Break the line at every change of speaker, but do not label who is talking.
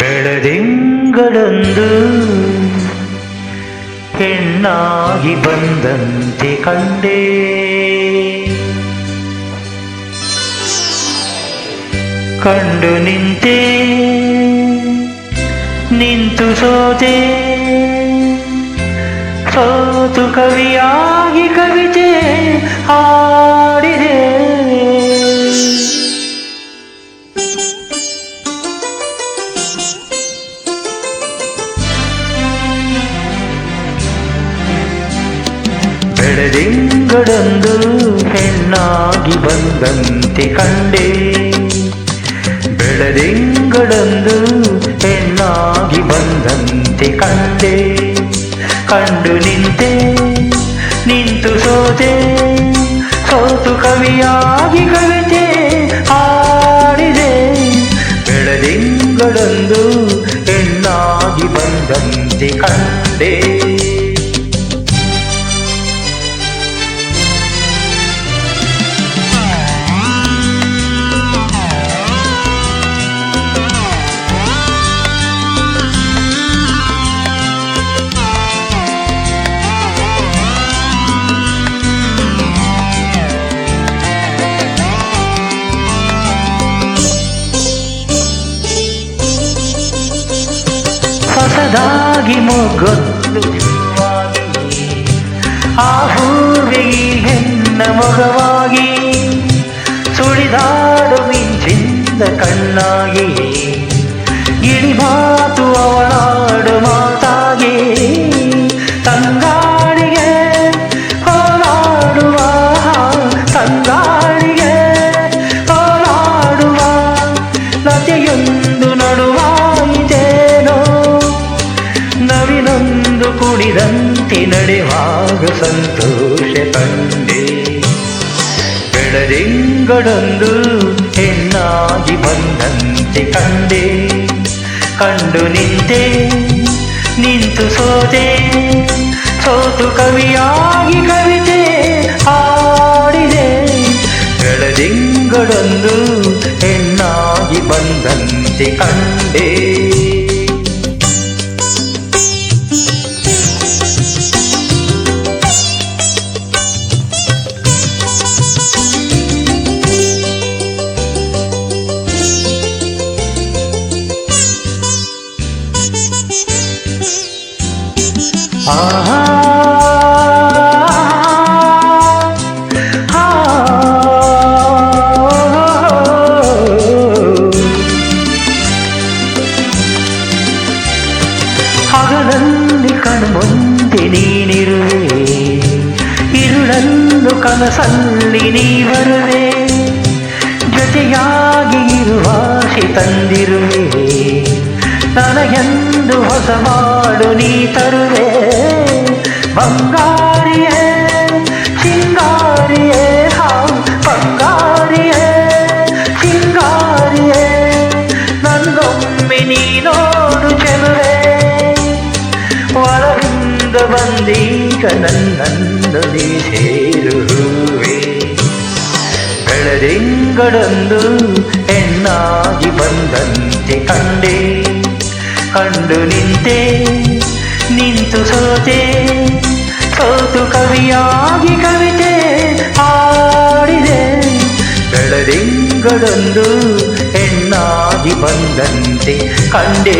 ಬೆಳದಿಂಗಳೊಂದು ಹೆಣ್ಣಾಗಿ ಬಂದಂತೆ ಕಂಡೆ ಕಂಡು ನಿಂತೆ ನಿಂತು ಸೋತೆ ಸೋತು ಕವಿಯಾಗಿ ಕವಿತೆ ಹಾಡಿದೆ ಬೆಳದಿಂಗಳೊಂದು ಹೆಣ್ಣಾಗಿ ಬಂದಂತೆ ಕಂಡೆ. ಬೆಳದಿಂಗಳೊಂದು ಹೆಣ್ಣಾಗಿ ಬಂದಂತೆ ಕಂಡೆ. ಕಂಡು ನಿಂತೆ, ನಿಂತು ಸೋತೆ, ಸೋತು ಕವಿಯಾಗಿ ಕವಿತೆ. ಹೊಸದಾಗಿ ಮೊಗ್ಗೊತ್ತು ಆ ಹೂವಿಗೆ ಹೆಣ್ಣ ಮೊಗವಾಗಿ ಸುಳಿದಾಡು ಮಿಂಚಿಂದ ಕಣ್ಣಾಗಿ ಇಳಿ ಕುಣಿದಂತೆ ನಡೆವಾಗ ಸಂತೋಷ ಕಂಡೆ ಬೆಳದಿಂಗಳೊಂದು ಹೆಣ್ಣಾಗಿ ಬಂದಂತೆ ಕಂಡೆ. ಕಂಡು ನಿಂತೆ, ನಿಂತು ಸೋತೆ. ಸೋತು ಕವಿಯಾಗಿ ಕವಿತೆ ಹಾಡಿದೆ. ಬೆಳದಿಂಗಳೊಂದು ಹೆಣ್ಣಾಗಿ ಬಂದಂತೆ ಕಂಡೆ. ಹಗಲಲ್ಲಿ ಕಣ್ಮುಂದೆ ನೀನಿರುವೆ ಇರುಳನ್ನು ಕನಸಲ್ಲಿ ನೀ ಬರುವೆ ಜೊತೆಯಾಗಿ ಇರುವಾಸೆ ತಂದಿರುವೆ, ನನಗೆಂದು ಹೊಸ ಮಾಡು ನೀ ತರುವೆ. ಬಂಗಾರಿಯೇ ಸಿಂಗಾರಿಯೇ ಹಾ ಬಂಗಾರಿಯೇ ಸಿಂಗಾರಿಯೇ ನನ್ನೊಮ್ಮೆ ನೀ ನೋಡು ಚೆಲುವೆ ಒಳಗಿಂದ ಬಂದೀಗ ನನ್ನನ್ನು ನೀ ಸೇರುವೆ ಬೆಳದಿಂಗಳೊಂದು ಹೆಣ್ಣಾಗಿ ಬಂದಂತೆ ಕಂಡೆ ಕಂಡು ನಿಂತೆ ನಿಂತು ತಿಂಗಳೊಂದು ಹೆಣ್ಣಾಗಿ ಬಂದಂತೆ ಕಂಡೇ.